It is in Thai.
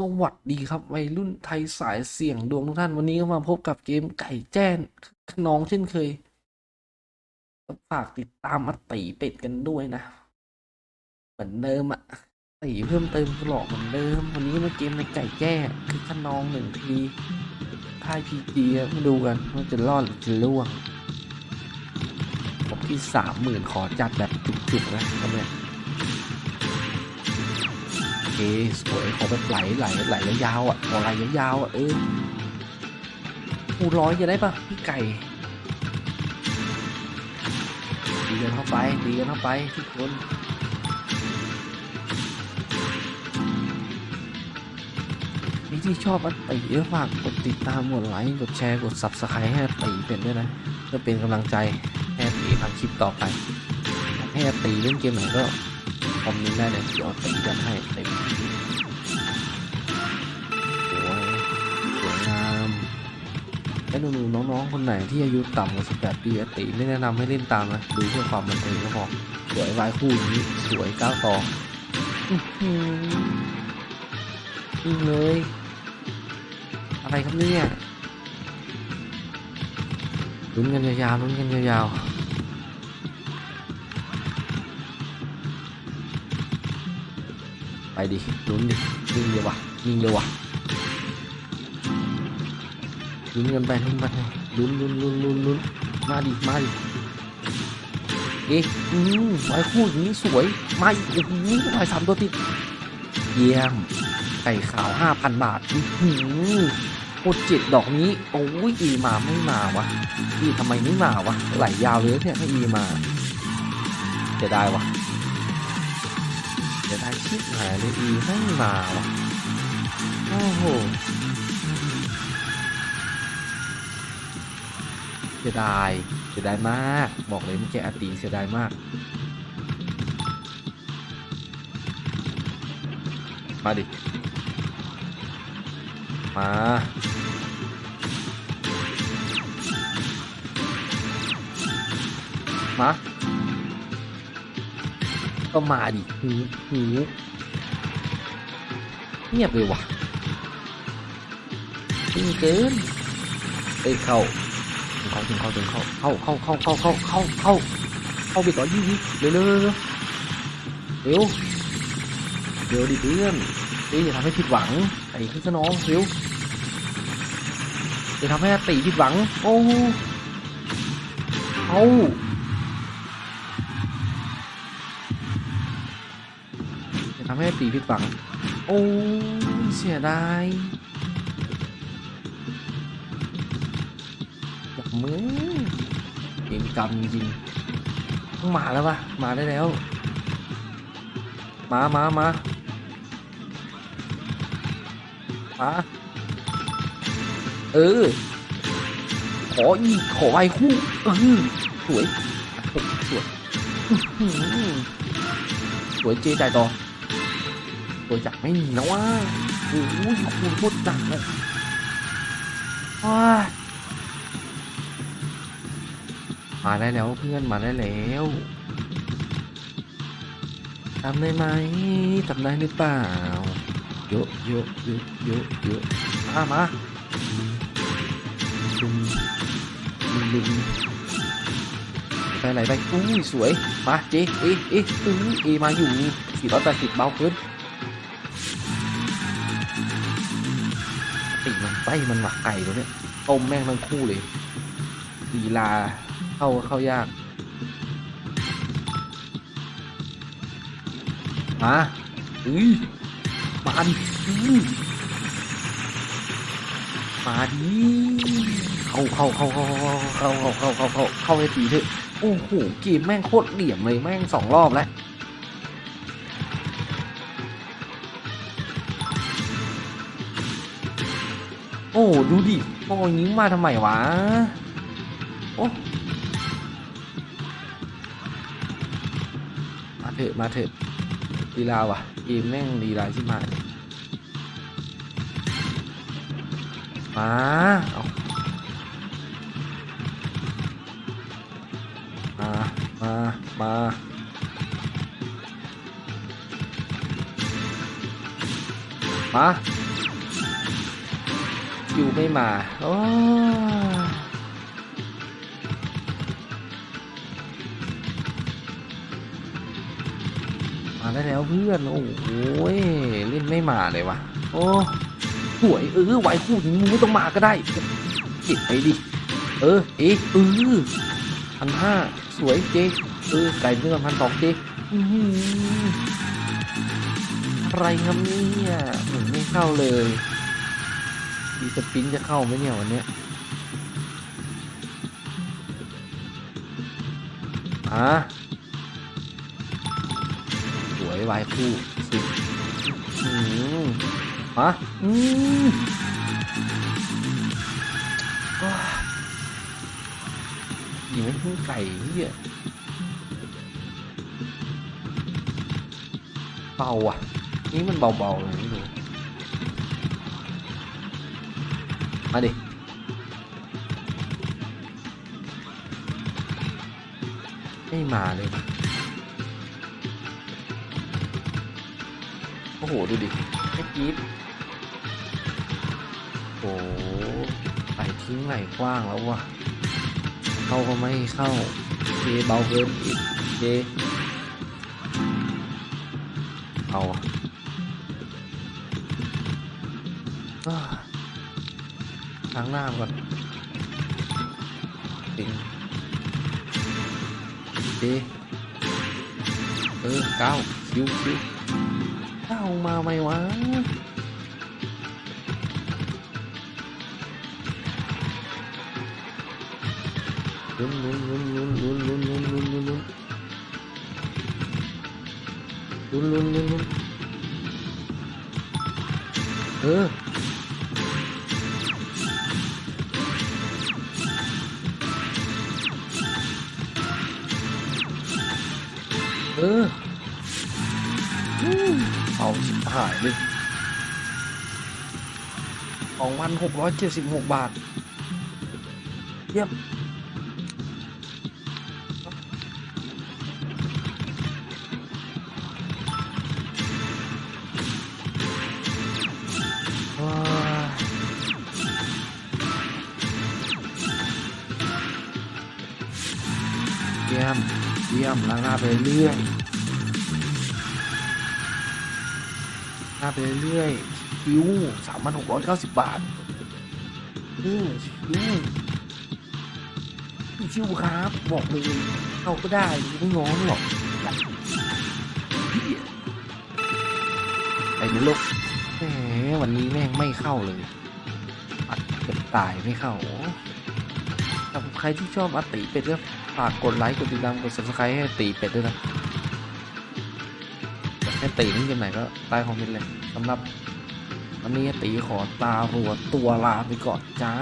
สวัสดีครับวัยรุ่นไทยสายเสี่ยงดวงทุกท่านวันนี้ก็มาพบกับเกมไก่แจ้นขนองเช่นเคยฝากติดตามอตีเป็ดกันด้วยนะ เหมือนเดิมอะตีเพิ่มเติมตลอดเหมือนเดิม วันนี้มาเกมในไก่แจ้คือขนองหนึ่งทีค่ายพีจีมาดูกันว่าจะรอดหรือจะล่วงผมที่สามหมื่นขอจัดแบบจุกๆนะตอนเนี้ย เคสวยขอแบบไหลไหลไหลยาวๆอะขอไหลยาวๆอะเอออูร้อยจะได้ปะพี่ไก่ดีกันเข้าไปดีกันเข้าไปทุกคนนี่ที่ชอบอัตติก็ฝากกดติดตามกดไลค์กดแชร์กด subscribe ให้อัตติเป็นด้วยนะเพื่อเป็นกำลังใจให้อัตติทำคลิปต่อไปให้อัตติเล่นเกมไหนก็ คอมเมนต์ได้เลยเดี๋ยวตีกันให้เต็มสวยสวยงามและหนูๆน้องๆ คนไหนที่อายุต่ำกว่า18ปีอติไม่แนะนำให้เล่นตามนะ ดูเพื่อความบันเทิงก็พอสวยวายคู่นี้สวยก้าวต่ออื้อหือยิงเลย อะไรครับเนี่ยลุ้นกันยาวๆลุ้นกันยาวๆ ไปดิลุ้นดิยิงเลยววะยิงเลยววะลุ้นกันไปลุ้นไปลุ้นลุ้นลุ้นลุ้นลุ้นมาดิมาดิเอ๊ะอืมไอ้คู่อย่างนี้สวยมาอีกโอ้โหไอ้สามตัวติดเยี่ยมไก่ขาวห้าพันบาทอื้อหือโคตรเจ็ดดอกนี้โอ้ยอีมาไม่มาวะอีทำไมไม่มาวะไหลยาวเลยเนี่ยให้อีมาจะได้วะ เดี๋ยวได้ชิปหายเลยอีไม่มาว่ะโอ้โหเสียดายเสียดายมาก บอกเลยเมื่อกี้อาตีเสียดายมาก มาดิ มามา ก็มาดิหูหูเงียบเลยว่ะจริงเกินเอ้ยเข้าเข้าเข้าเข้าเข้าเข้าเข้าเข้าเข้าเข้าเข้าเข้าไปก่อนยี่ยี่เร็วเร็วเร็วเร็วเร็วเร็วดิเพื่อนเอ้ยอย่าทำให้ผิดหวังไอ้ขึ้นน้องเร็วอย่าทำให้ตีผิดหวังโอ้เอาำให้ตีผิดหวัง โอ้เสียดายอยากมือเกมกรรมจริงต้องมาแล้วปะมาได้แล้ว มามามามาเออ ขออีก ขอไว้คู่เออสวย สวยสวยเจจ่ายต่อ ตัวจักไม่มีแล้วว่าโอ้ยคุณโคตรจักเลยว้ามาได้แล้วเพื่อนมาได้แล้วทำได้ไหมทำได้หรือเปล่าเยอะเยอะเยอะเยอะเยอะมามาลุมลุมไปไหนไปอุ้ยสวย มาเจเอ๊ะเอ๊ะอุ้ยเอมาอยู่สี่ร้อยแปดสิบเบาเกิน ติมันไส้มันหมักไก่ตัวเนี้ยต้มแม่งทั้งคู่เลยลีลาเข้าเข้ายากมาอุ้ยมาดิอื้อมาดิเข้าเข้าเข้าเข้าเข้าเข้าเข้าเข้าเข้าเข้าให้ตีเถอะโอ้โหเกมแม่งโคตรเหลี่ยมเลยแม่งสองรอบแล้ว โอ้ดูดิโอ้ยยิ้มาทำไมวะ โอ้มาเถอะมาเถอะลีลาว่ะเกมแม่งลีลาชิบหายมาเอามามามามา คิวไม่มาโอ้มาได้แล้วเพื่อน โอ้โหเล่นไม่มาเลยวะโอ้สวยเออไหวคู่อย่างนี้มึงไม่ต้องมาก็ได้เก็บไปดิ เออ เอ๊ะเออพันห้าสวยเจ๊เออไก่เนื้อพันสองเจ๊อะไรครับเนี่ยเหมือนไม่เข้าเลย ดีสปินจะเข้าไหมเนี่ยวันนี้อะสวยวายคู่สิอืมฮะอืมยิงไม่พุ่งไก่เหี้ยเบาอะ นี่มันเบาๆเลยไม่รู้ มาดิไม่มาเลยโอ้โห ดูดิไม่กรีดโอ้หไหลทิ้งไหลกว้างแล้วว่ะเข้าก็ไม่เข้าเจเบาเกินอีกเจเอาอะ อ้าล้งหน้าก่อนจริงเจเออเก้าคิวคิวเก้ามาไหมวะลุ้นลุ้นลุ้นลุ้นลุ้นลุ้นลุ้นลุ้นลุ้นลุ้นลุ้นลุ้นลุ้นลุ้นเออ เออเอาชิบหายเลยสองพันหกร้อยเจ็ดสิบหกบาท เยี่ยมเยี่ยม เยี่ยมล้างหน้าไปเรื่อยหน้าไปเรื่อยคิวสามพันหกร้อยเก้าสิบบาทอืมชิวชิวครับบอกเลยเข้าก็ได้ไม่ง้อหรอกไอ้เดี๋ยลูกแหมวันนี้แม่งไม่เข้าเลยอัดเป็ดตายไม่เข้าสำหรับใครที่ชอบอัดตีเป็ดก็ ฝากกดไลค์ กดติดตาม กด subscribe ให้ตีเป็ดด้วยนะอยากให้ตีนี่ยันไหนก็ใต้คอมเมนต์เลยสำหรับวันนี้ตีขอตาหัวตัวลาไปก่อนจ้า